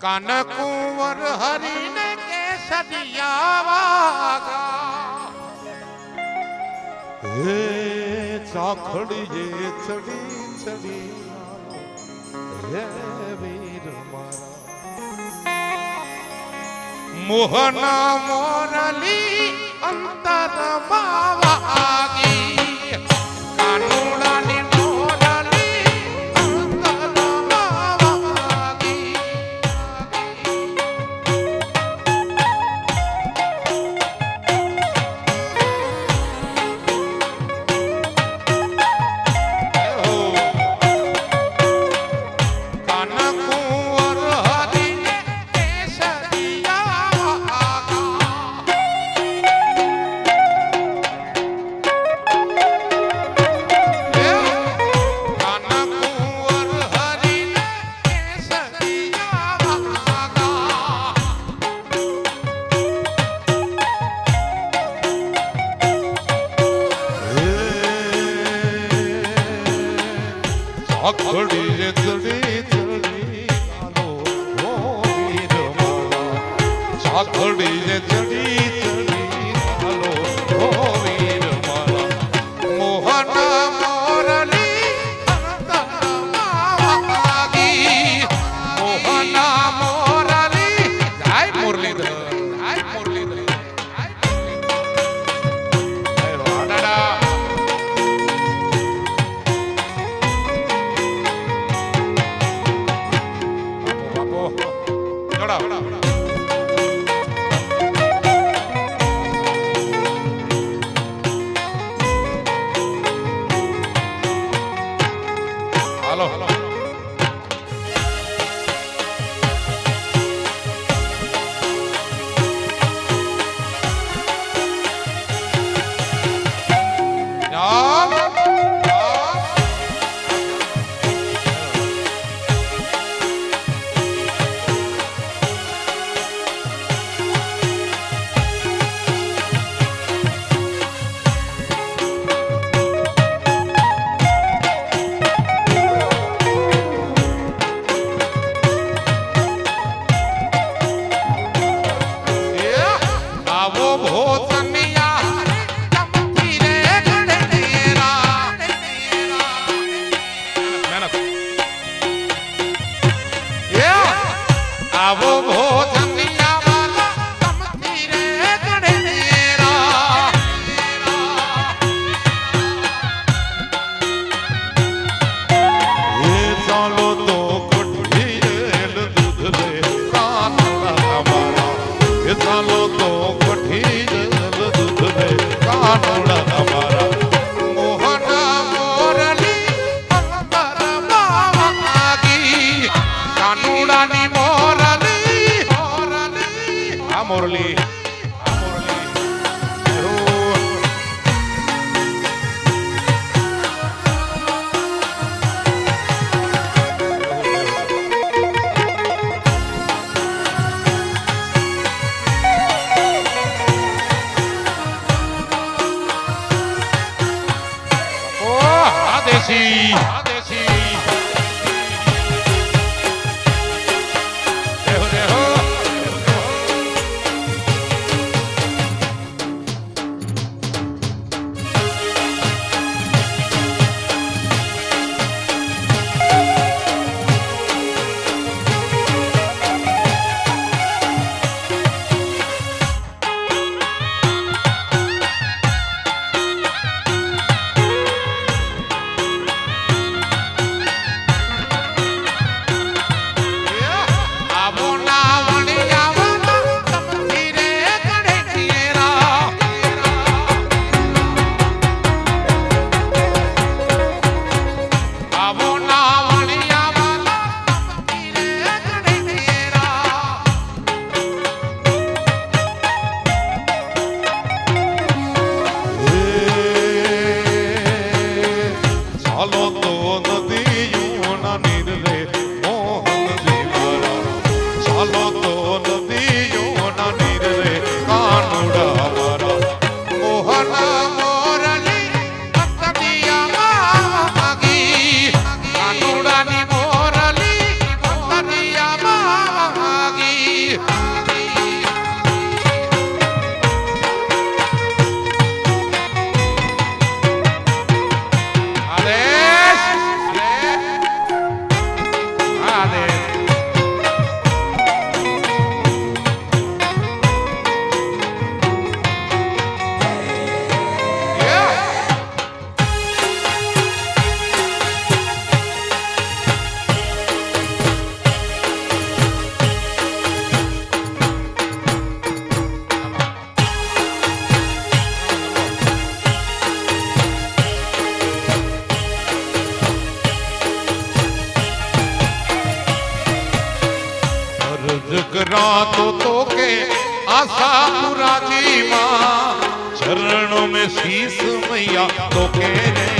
કન કુંવર હરિને કે સડિયા હે ચાખડીએ ચડી ચડી હે વીર મારા. મોહના મોરલી અંતર માવાગી કાનુડા assim. કે આશા પુરાજી માં ચરણો મેં શીશ મૈયા તો કે રે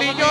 niño